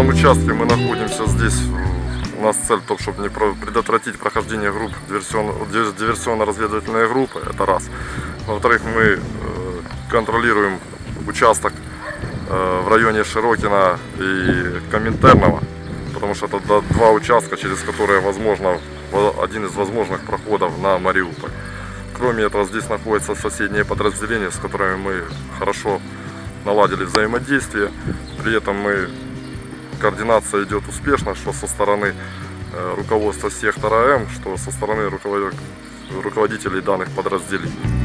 Данном участке мы находимся здесь. У нас цель, то, чтобы не предотвратить прохождение групп диверсион- дивер- диверсионно-разведывательной группы. Это раз. Во-вторых, мы э, контролируем участок э, в районе Широкина и Коминтерного, потому что это два участка, через которые возможно во- один из возможных проходов на Мариуполь. Кроме этого, здесь находятся соседние подразделения, с которыми мы хорошо наладили взаимодействие. При этом мы координация идет успешно, что со стороны э, руководства сектора М, что со стороны руковод- руководителей данных подразделений.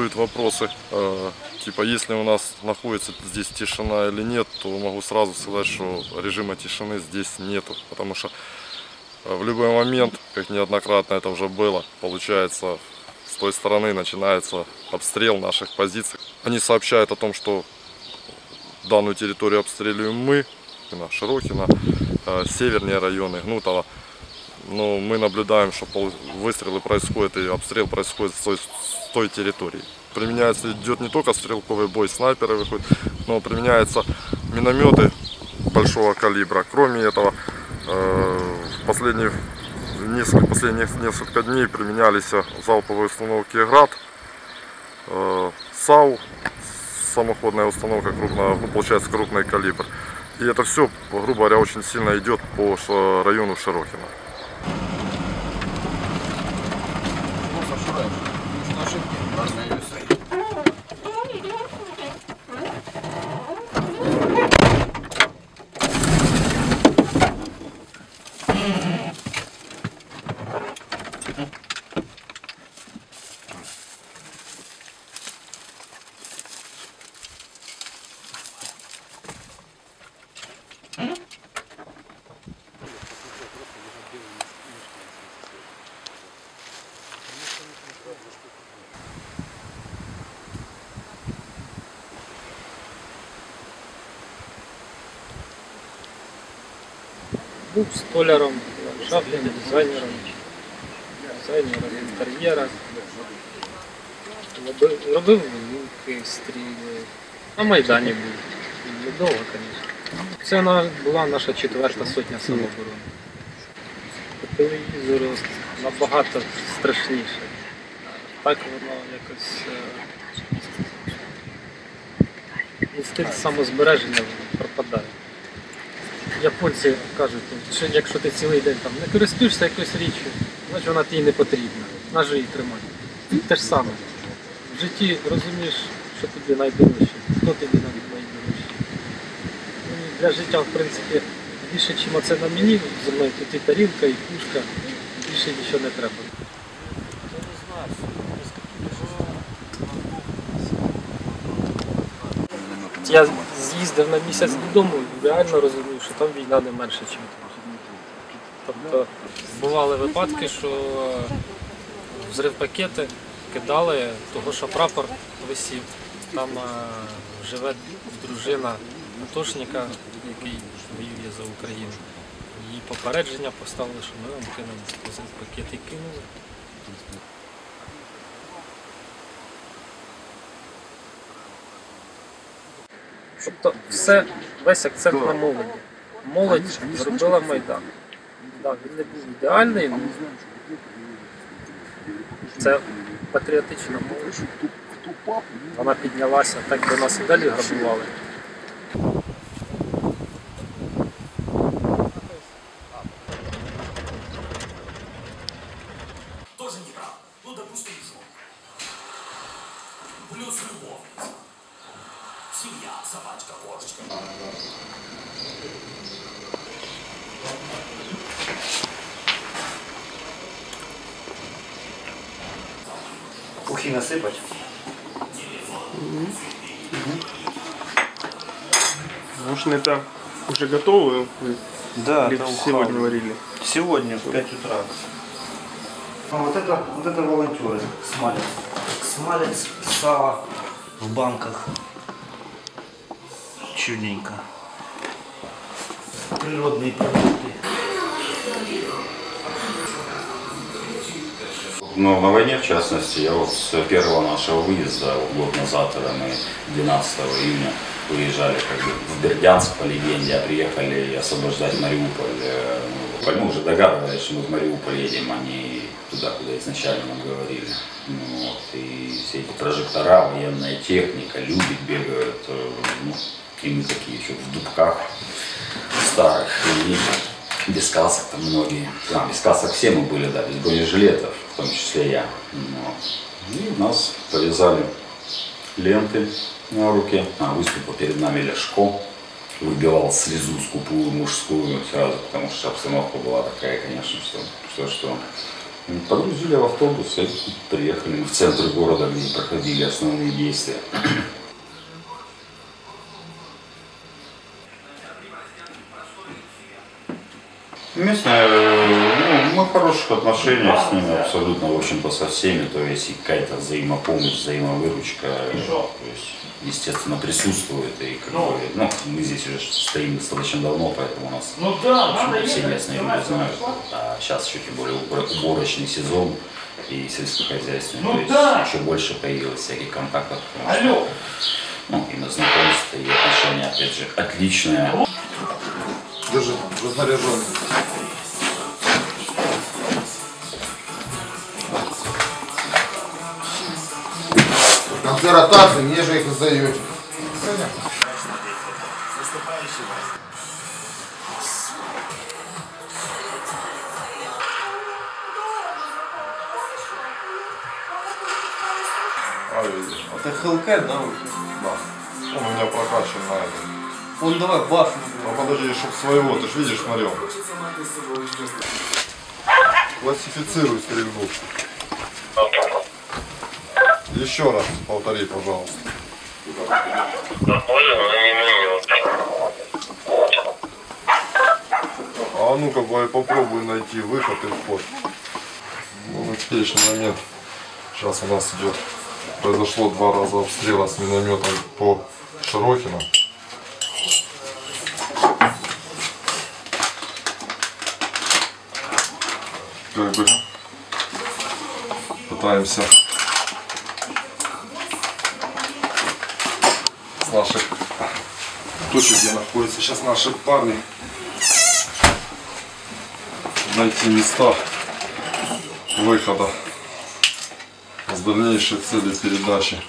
Интересуют вопросы, э, типа, если у нас находится здесь тишина или нет, то могу сразу сказать, что режима тишины здесь нету, потому что э, в любой момент, как неоднократно это уже было, получается, с той стороны начинается обстрел наших позиций. Они сообщают о том, что данную территорию обстреливаем мы, именно Широкино, э, северные районы, Гнутова. Но мы наблюдаем, что выстрелы происходят и обстрел происходит с той, с той территории. Применяется, идет не только стрелковый бой, снайперы выходят, но применяются минометы большого калибра. Кроме этого, э, в последние, несколько, последних несколько дней применялись залповые установки «Град», э, САУ, самоходная установка, крупная, ну, получается крупный калибр. И это все, грубо говоря, очень сильно идет по району Широкино. Був столяром, ландшафтним дизайнером, дизайнером інтер'єра. Робив, вилки, стріли. На Майдані був. Недовго, звісно. Це була наша четверта сотня самооборони. По телевізору набагато страшніше. Так воно якось. е, Інстинкт самозбереження пропадає. Японці кажуть, що якщо ти цілий день там не користуєшся якоюсь річчю, значить вона тобі не потрібна. Нажи її тримай. Те ж саме. В житті розумієш, що тобі найдорожче, хто тобі навіть найдорожчий. Ну, для життя, в принципі, більше, чим оце на мені, зі мною тут і тарілка, і пушка, більше нічого не треба. Я з'їздив на місяць додому і реально розумів, що там війна не менше, ніж тут. Тобто бували випадки, що взрив пакети кидали, того що прапор висів. Там е, живе дружина атошника, який воює за Україну. Їй попередження поставили, що ми вам кинемо взрив пакет і кинули. Тобто все, весь акцент на молоді. Молодь зробила Майдан. Так, він не був ідеальний, але це патріотична молодь. Вона піднялася, так би нас і далі грабували. Кухи насыпать? Может, это уже готовы? Вы Да, или сегодня варили? Сегодня в 5 утра. А вот это, вот это волонтеры. Смалец. Смалец, сало в банках. чудненько. Природные продукты. Но на войне, в частности, я вот с первого нашего выезда, год назад, когда мы 12 июня выезжали как бы в Бердянск, по легенде, а приехали освобождать Мариуполь. Э, ну, уже догадывались, что мы в Мариуполь едем, а не туда, куда изначально нам говорили. Ну, вот, и все эти прожектора, военная техника, люди бегают, э, ну, и мы такие еще в дубках старых, и без касок там многие. А, без касок все мы были, да, без бронежилетов, в том числе я. Вот. И нас повязали ленты на руке. А, выступил перед нами Ляшко, выбивал слезу скупую мужскую сразу, потому что обстановка была такая, конечно, что что. что. Погрузили в автобус и приехали в центр города, где проходили основные действия. Местные, ну, мы в хороших отношениях с ними абсолютно, в общем-то, со всеми, то есть и какая-то взаимопомощь, взаимовыручка, то есть, естественно, присутствует, и как бы, ну, мы здесь уже стоим достаточно давно, поэтому у нас Ну да, в все местные люди знают, а сейчас еще тем более убор- уборочный сезон и сельскохозяйственный, Ну то есть да. еще больше появилось всяких контактов, потому что, Алло. ну, и на знакомство, и отношения, опять же, отличные. Держи, разнаряженный. В конце ротации мне же их издаете. А, видишь, вот, Это Hellcat, да? да. Он у меня прокачан на это. Он давай башню. А подожди, чтоб своего, ты ж видишь, смотрел. Классифицируй стрельбу. Еще раз повтори, пожалуйста. А ну-ка, попробуй найти выход и вход. Ну, настоящий момент сейчас у нас идет, произошло два раза обстрела с минометом по Широкино. Как бы пытаемся с наших точек, где находятся сейчас наши парни, найти места выхода с дальнейшей целью передачи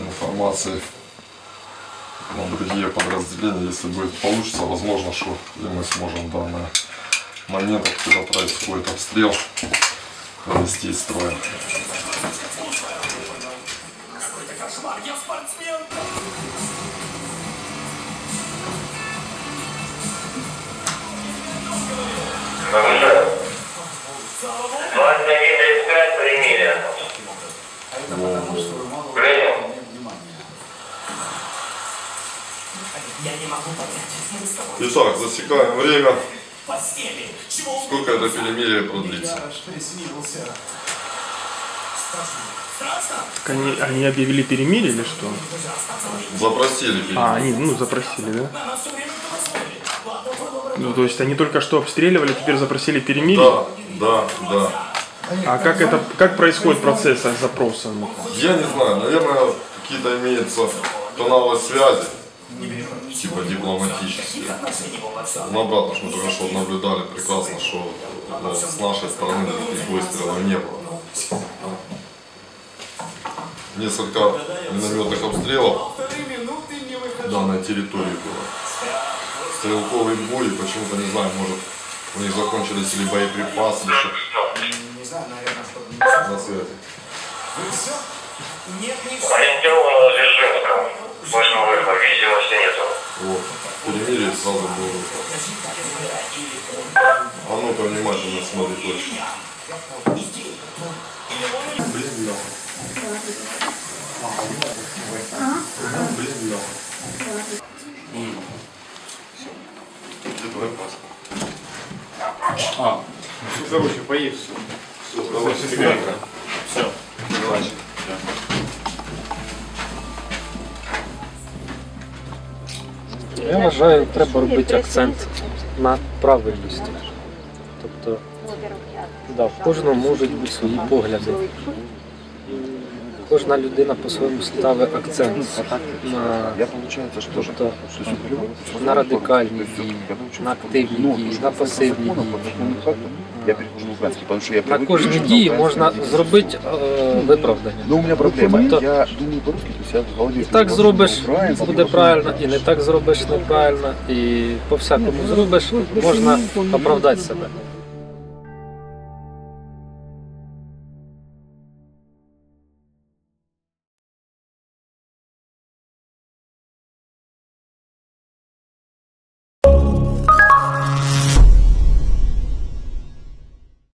информации на другие подразделения. Если будет получится, возможно, что и мы сможем в момент, когда происходит обстрел, вывести из строя. Итак, засекаем время. Постели. Чего Сколько это перемирие продлится? Так они, они объявили перемирие или что? Запросили перемирие. А, они, ну, запросили, да? Ну, то есть они только что обстреливали, теперь запросили перемирие? Да, да, да. А как это, как происходит процесс запроса? Я не знаю, наверное, какие-то имеются каналы связи, типа дипломатические. Ну, обратно, что мы только что наблюдали прекрасно, что ну, с нашей стороны никаких выстрелов не было. Несколько минометных обстрелов данной территории было. Стрелковый бой, почему-то не знаю, может у них закончились или боеприпасы, или что. На связи. Ориентировано на Дзержинском. Слышно выход, видимости нету. Вот. Перемирие сразу был выход. А ну-ка внимательно смотри точно. Короче, поедешь. Я вважаю, треба робити акцент на правильності. Тобто, да, в кожному можуть бути свої погляди. Кожна людина по-своєму ставить акцент на, тобто, на радикальні дії, на активні дії, на пасивні дії. На учить дії можна зробити е, виправдання. Но у проблема. Тобто, Я думаю по-русски, то я в голове... І так зробиш, буде правильно, і не так зробиш неправильно, і по всякому зробиш, можна оправдати себе.